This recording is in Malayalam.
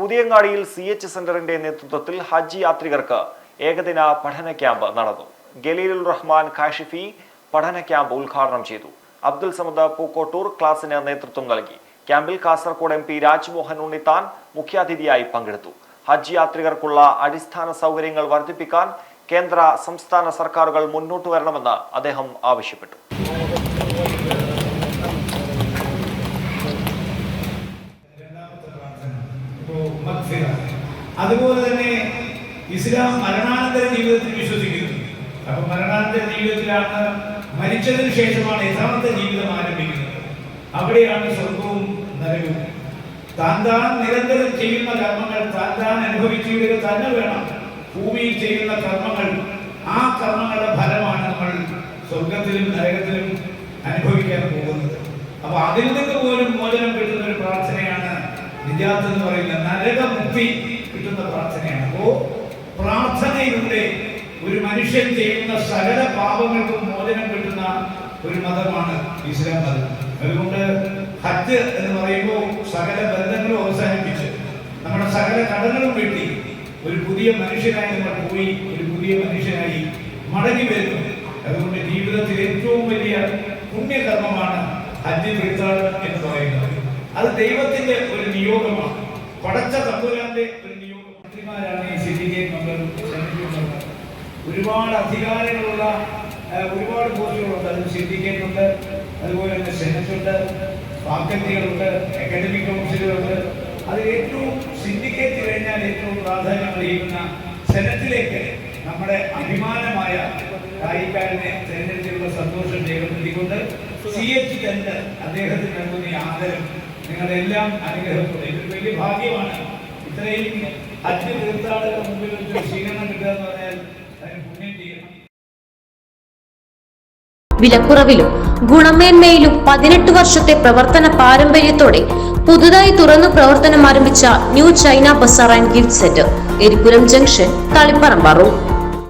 പുതിയങ്ങാടിയിൽ സി എച്ച് സെന്ററിന്റെ നേതൃത്വത്തിൽ ഹജ്ജ് യാത്രികർക്ക് ഏകദിന പഠന ക്യാമ്പ് നടന്നു. ഗലീലുൽ റഹ്മാൻ കാഷിഫി പഠന ക്യാമ്പ് ഉദ്ഘാടനം ചെയ്തു. അബ്ദുൽ സമദ് പൂക്കോട്ടൂർ ക്ലാസിന് നേതൃത്വം നൽകി. ക്യാമ്പിൽ കാസർകോട് എം പി രാജ്മോഹൻ ഉണ്ണിത്താൻ മുഖ്യാതിഥിയായി പങ്കെടുത്തു. ഹജ്ജ് യാത്രികർക്കുള്ള അടിസ്ഥാന സൗകര്യങ്ങൾ വർദ്ധിപ്പിക്കാൻ കേന്ദ്ര സംസ്ഥാന സർക്കാരുകൾ മുന്നോട്ട് വരണമെന്ന് അദ്ദേഹം ആവശ്യപ്പെട്ടു. അതുപോലെ തന്നെ ഇസ്ലാം മരണാനന്തര ജീവിതത്തിൽ വിശ്വസിക്കുന്നു. അപ്പൊ മരണാനന്തര ജീവിതത്തിലാണ് മരിച്ചതിന് ശേഷമാണ് യഥാർത്ഥ ജീവിതം ആരംഭിക്കുന്നത്. അവിടെയാണ് സ്വർഗവും നരകവും താൻ താൻ നിരന്തരം ചെയ്യുന്ന കർമ്മങ്ങൾ താൻ താൻ അനുഭവിച്ചു തന്നെ വേണം. ഭൂമിയിൽ ചെയ്യുന്ന കർമ്മങ്ങൾ ആ കർമ്മങ്ങളുടെ ഫലമാണ് നമ്മൾ സ്വർഗത്തിലും നരകത്തിലും അനുഭവിക്കാൻ പോകുന്നത്. അപ്പൊ അതിൽ നിന്ന് പോലും മോചനം കിട്ടുന്ന ഒരു പ്രാർത്ഥനയാണ് നിജാത്ത് എന്ന് പറയുന്നത്. നരകമുക്തി. കിട്ടുന്ന പ്രാർത്ഥനയാണ്. അപ്പോ പ്രാർത്ഥനയിലൂടെ ഒരു മനുഷ്യൻ ചെയ്യുന്ന സകല പാപങ്ങൾക്കും മോചനം കിട്ടുന്ന ഒരു മതമാണ് ഇസ്ലാം മതം. അതുകൊണ്ട് ഹജ്ജ് എന്ന് പറയുമ്പോൾ സകല ബന്ധങ്ങളും അവസാനിപ്പിച്ച് നമ്മുടെ സകല കടങ്ങളും വെട്ടി ഒരു പുതിയ മനുഷ്യനായി നമ്മൾ പോയി ഒരു പുതിയ മനുഷ്യനായി മടങ്ങി വരുന്നു. അതുകൊണ്ട് ജീവിതത്തിൽ ഏറ്റവും വലിയ പുണ്യകർമ്മമാണ് ഹജ്ജ് തീർത്ഥാടനം എന്ന് പറയുന്നത്. അത് ദൈവത്തിന്റെ ഒരു നിയോഗമാണ്. പടച്ച തത്വരാന്റെ ഒരു നിയോഗം ഒരുപാട് അധികാരങ്ങളുള്ള ഒരുപാട് പോസ്റ്റുകളുണ്ട് അതിൽ സിൻഡിക്കേറ്റ് അതുപോലെ തന്നെ സെനറ്റ് ഉണ്ട് ഫാക്കൽറ്റികളുണ്ട് അക്കാഡമിക് കൗൺസിലുകളുണ്ട് അത് ഏറ്റവും സിൻഡിക്കേറ്റ് കഴിഞ്ഞാൽ ഏറ്റവും പ്രാധാന്യം അറിയിക്കുന്ന സെനറ്റിലേക്ക് നമ്മുടെ അഭിമാനമായ കായിക്കാരനെ തെരഞ്ഞെടുത്തിലുള്ള സന്തോഷം രേഖപ്പെടുത്തിക്കൊണ്ട് സി എച്ച് രണ്ട് അദ്ദേഹത്തിന് നൽകുന്ന ആദരം നിങ്ങളെല്ലാം അനുഗ്രഹത്തോടെ. ഇതൊരു വലിയ ഭാഗ്യമാണ്. ഇത്രയും അച്ഛൻ തീർത്ഥാടക മുമ്പിൽ വെച്ച് സ്വീകരണം കിട്ടുക എന്ന് വിലക്കുറവിലും ഗുണമേന്മയിലും പതിനെട്ട് വർഷത്തെ പ്രവർത്തന പാരമ്പര്യത്തോടെ പുതുതായി തുറന്നു പ്രവർത്തനം ആരംഭിച്ച new China bazaar and gift centre Eripuram junction Taliparamba road